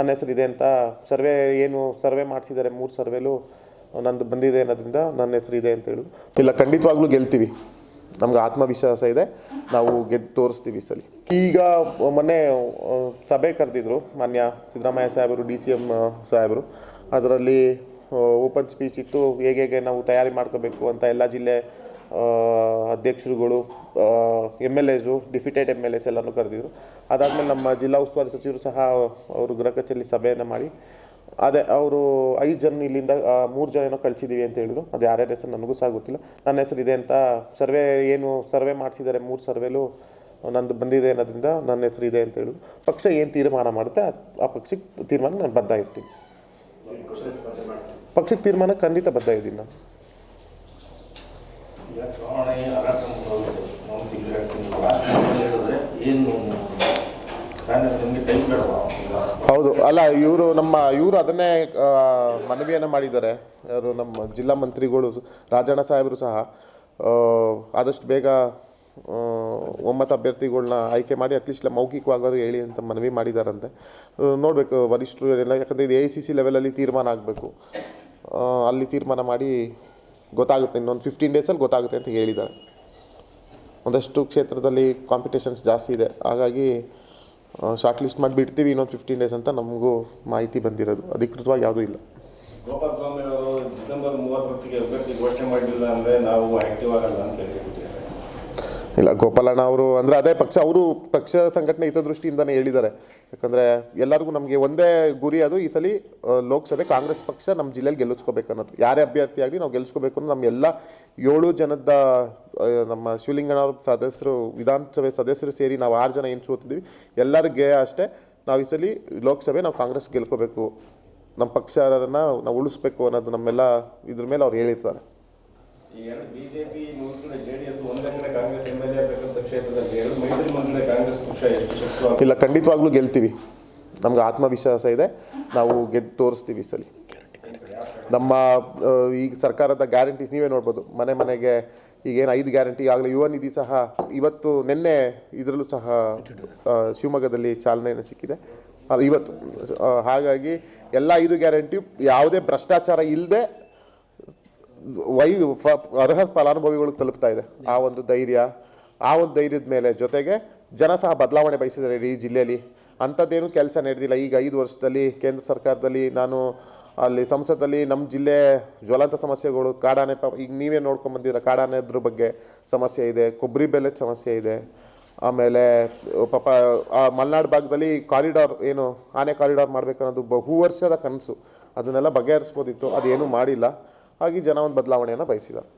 ನನ್ನ ಹೆಸರು ಇದೆ ಅಂತ ಸರ್ವೆ ಏನು ಸರ್ವೆ ಮಾಡಿಸಿದ್ದಾರೆ ಮೂರು ಸರ್ವೆಲೂ ನಂದು ಬಂದಿದೆ ಅನ್ನೋದ್ರಿಂದ ನನ್ನ ಹೆಸರು ಇದೆ ಅಂತ ಹೇಳಿದ್ರು. ಇಲ್ಲ ಖಂಡಿತವಾಗ್ಲೂ ಗೆಲ್ತೀವಿ. ನಮ್ಗೆ ಆತ್ಮವಿಶ್ವಾಸ ಇದೆ. ನಾವು ಗೆದ್ದು ತೋರಿಸ್ತೀವಿ ಸರಿ ಸಲ. ಈಗ ಮೊನ್ನೆ ಸಭೆ ಕರೆದಿದ್ರು ಮಾನ್ಯ ಸಿದ್ದರಾಮಯ್ಯ ಸಾಹೇಬರು ಡಿ ಸಿ ಎಂ ಸಾಹೇಬರು. ಅದರಲ್ಲಿ ಓಪನ್ ಸ್ಪೀಚ್ ಇತ್ತು. ಹೇಗೆ ಹೇಗೆ ನಾವು ತಯಾರಿ ಮಾಡ್ಕೋಬೇಕು ಅಂತ ಎಲ್ಲ ಜಿಲ್ಲೆ ಅಧ್ಯಕ್ಷರುಗಳು M L S defeated M L S ಎಲ್ಲನೂ ಕರೆದಿದ್ರು. ಅದಾದಮೇಲೆ ನಮ್ಮ ಜಿಲ್ಲಾ ಉಸ್ತುವಾರಿ ಸಚಿವರು ಸಹ ಅವರು ಗೃಹ ಕಚೇರಿ ಸಭೆಯನ್ನು ಮಾಡಿ, ಅದೇ ಅವರು ಐದು ಜನ ಇಲ್ಲಿಂದ ಮೂರು ಜನ ಏನೋ ಕಳಿಸಿದ್ದೀವಿ ಅಂತ ಹೇಳಿದ್ರು. ಅದು ಯಾರ್ಯಾರ ಹೆಸರು ನನಗೂ ಸಹ ಗೊತ್ತಿಲ್ಲ. ನನ್ನ ಹೆಸರು ಇದೆ ಅಂತ ಸರ್ವೆ ಏನು ಸರ್ವೆ ಮಾಡಿಸಿದ್ದಾರೆ ಮೂರು ಸರ್ವೆಲೂ ನಂದು ಬಂದಿದೆ ಅನ್ನೋದ್ರಿಂದ ನನ್ನ ಹೆಸರು ಇದೆ ಅಂತ ಹೇಳಿದ್ರು. ಪಕ್ಷ ಏನು ತೀರ್ಮಾನ ಮಾಡುತ್ತೆ, ಆ- ಪಕ್ಷಕ್ಕೆ ತೀರ್ಮಾನ ನಾನು ಬದ್ಧ ಇರ್ತೀನಿ. ಪಕ್ಷಕ್ಕೆ ತೀರ್ಮಾನ ಖಂಡಿತ ಬದ್ಧ ಇದ್ದೀನಿ ನಾನು. ಈಗ ತಿಂಗಳು ಏನು ಹೌದು. ಅಲ್ಲ, ಇವರು ನಮ್ಮ, ಇವರು ಅದನ್ನೇ ಮನವಿಯನ್ನು ಮಾಡಿದ್ದಾರೆ. ಯಾರು ನಮ್ಮ ಜಿಲ್ಲಾ ಮಂತ್ರಿಗಳು ರಾಜಣ್ಣ ಸಾಹೇಬರು ಸಹ ಆದಷ್ಟು ಬೇಗ ಒಮ್ಮತ ಅಭ್ಯರ್ಥಿಗಳನ್ನ ಆಯ್ಕೆ ಮಾಡಿ ಅಟ್ಲೀಸ್ಟ್ ಮೌಖಿಕವಾಗಿ ಹೇಳಿ ಅಂತ ಮನವಿ ಮಾಡಿದಾರಂತೆ. ನೋಡಬೇಕು ವರಿಷ್ಠರು ಎಲ್ಲ, ಯಾಕಂದರೆ ಇದು ಎ ಸಿ ಸಿ ಲೆವೆಲಲ್ಲಿ ತೀರ್ಮಾನ ಆಗಬೇಕು. ಅಲ್ಲಿ ತೀರ್ಮಾನ ಮಾಡಿ ಗೊತ್ತಾಗುತ್ತೆ, ಇನ್ನೊಂದು ಫಿಫ್ಟೀನ್ ಡೇಸಲ್ಲಿ ಗೊತ್ತಾಗುತ್ತೆ ಅಂತ ಹೇಳಿದ್ದಾರೆ. ಒಂದಷ್ಟು ಕ್ಷೇತ್ರದಲ್ಲಿ ಕಾಂಪಿಟೇಷನ್ಸ್ ಜಾಸ್ತಿ ಇದೆ. ಹಾಗಾಗಿ ಶಾರ್ಟ್ ಲಿಸ್ಟ್ ಮಾಡಿ ಬಿಡ್ತೀವಿ ಇನ್ನೊಂದು ಫಿಫ್ಟೀನ್ ಡೇಸ್ ಅಂತ ನಮಗೂ ಮಾಹಿತಿ ಬಂದಿರೋದು. ಅಧಿಕೃತವಾಗಿ ಯಾವುದೂ ಇಲ್ಲ. ಗೋಪಾಲ ಸ್ವಾಮಿ ಅವರು ಡಿಸೆಂಬರ್ ಘೋಷಣೆ ಮಾಡಲಿಲ್ಲ ಅಂದ್ರೆ ನಾವು ಆಕ್ಟಿವ್ ಆಗಲ್ಲ ಅಂತ ಇಲ್ಲ, ಗೋಪಾಲಣ್ಣ ಅವರು ಅಂದರೆ ಅದೇ ಪಕ್ಷ, ಅವರು ಪಕ್ಷ ಸಂಘಟನೆ ಹಿತದೃಷ್ಟಿಯಿಂದನೇ ಹೇಳಿದ್ದಾರೆ. ಯಾಕಂದರೆ ಎಲ್ಲರಿಗೂ ನಮಗೆ ಒಂದೇ ಗುರಿ ಅದು, ಈ ಸಲ ಲೋಕಸಭೆ ಕಾಂಗ್ರೆಸ್ ಪಕ್ಷ ನಮ್ಮ ಜಿಲ್ಲೆಯಲ್ಲಿ ಗೆಲ್ಲಿಸ್ಕೋಬೇಕು ಅನ್ನೋದು. ಯಾರೇ ಅಭ್ಯರ್ಥಿ ನಾವು ಗೆಲ್ಲಿಸ್ಕೋಬೇಕು ಅನ್ನೋ ನಮ್ಮ ಎಲ್ಲ ಏಳು ಜನದ ನಮ್ಮ ಶಿವಲಿಂಗಣ್ಣವ್ರ ಸದಸ್ಯರು ವಿಧಾನಸಭೆ ಸದಸ್ಯರು ಸೇರಿ ನಾವು ಆರು ಜನ ಏನು ಸೋತಿದ್ದೀವಿ ಎಲ್ಲರಿಗೆ ಅಷ್ಟೇ ನಾವು ಈ ಸಲ ಲೋಕಸಭೆ ನಾವು ಕಾಂಗ್ರೆಸ್ ಗೆಲ್ಕೋಬೇಕು ನಮ್ಮ ಪಕ್ಷನ ನಾವು ಉಳಿಸ್ಬೇಕು ಅನ್ನೋದು ನಮ್ಮೆಲ್ಲ ಇದ್ರ ಮೇಲೆ ಅವ್ರು ಹೇಳಿರ್ತಾರೆ. ಇಲ್ಲ, ಖಂಡಿತವಾಗ್ಲೂ ಗೆಲ್ತೀವಿ. ನಮ್ಗೆ ಆತ್ಮವಿಶ್ವಾಸ ಇದೆ. ನಾವು ಗೆದ್ದು ತೋರಿಸ್ತೀವಿ ಸಲಿ. ನಮ್ಮ ಈಗ ಸರ್ಕಾರದ ಗ್ಯಾರಂಟೀಸ್ ನೀವೇ ನೋಡ್ಬೋದು. ಮನೆ ಮನೆಗೆ ಈಗೇನು ಐದು ಗ್ಯಾರಂಟಿ, ಆಗಲೇ ಯುವ ನಿಧಿ ಸಹ ಇವತ್ತು ನಿನ್ನೆ ಇದರಲ್ಲೂ ಸಹ ಶಿವಮೊಗ್ಗದಲ್ಲಿ ಚಾಲನೆಯನ್ನು ಸಿಕ್ಕಿದೆ. ಇವತ್ತು ಹಾಗಾಗಿ ಎಲ್ಲ ಐದು ಗ್ಯಾರಂಟಿ, ಯಾವುದೇ ಭ್ರಷ್ಟಾಚಾರ ಇಲ್ಲದೆ ವೈ ಅರ್ಹ ಫಲಾನುಭವಿಗಳಿಗೆ ತಲುಪ್ತಾ ಇದೆ. ಆ ಒಂದು ಧೈರ್ಯ, ಆ ಒಂದು ಧೈರ್ಯದ ಮೇಲೆ ಜೊತೆಗೆ ಜನ ಸಹ ಬದಲಾವಣೆ ಬಯಸಿದ್ದಾರೆ ಈ ಜಿಲ್ಲೆಯಲ್ಲಿ. ಅಂಥದ್ದೇನು ಕೆಲಸ ನಡೆದಿಲ್ಲ. ಈಗ ಐದು ವರ್ಷದಲ್ಲಿ ಕೇಂದ್ರ ಸರ್ಕಾರದಲ್ಲಿ ನಾನು ಅಲ್ಲಿ ಸಂಸತ್ತಲ್ಲಿ ನಮ್ಮ ಜಿಲ್ಲೆ ಜ್ವಲಂತ ಸಮಸ್ಯೆಗಳು, ಕಾಡಾನೆ ಈಗ ನೀವೇ ನೋಡ್ಕೊಂಬಂದಿರ ಕಾಡಾನೆದ್ರ ಬಗ್ಗೆ ಸಮಸ್ಯೆ ಇದೆ, ಕೊಬ್ಬರಿ ಬೆಲೆ ಸಮಸ್ಯೆ ಇದೆ. ಆಮೇಲೆ ಪಾಪ, ಆ ಮಲೆನಾಡು ಭಾಗದಲ್ಲಿ ಕಾರಿಡಾರ್ ಏನು, ಆನೆ ಕಾರಿಡಾರ್ ಮಾಡಬೇಕನ್ನೋದು ಬಹು ವರ್ಷದ ಕನಸು. ಅದನ್ನೆಲ್ಲ ಬಗೆಹರಿಸ್ಬೋದಿತ್ತು. ಅದೇನೂ ಮಾಡಿಲ್ಲ. ಹಾಗೆ ಜನ ಒಂದು ಬದಲಾವಣೆಯನ್ನು ಬಯಸಿದ್ದಾರೆ.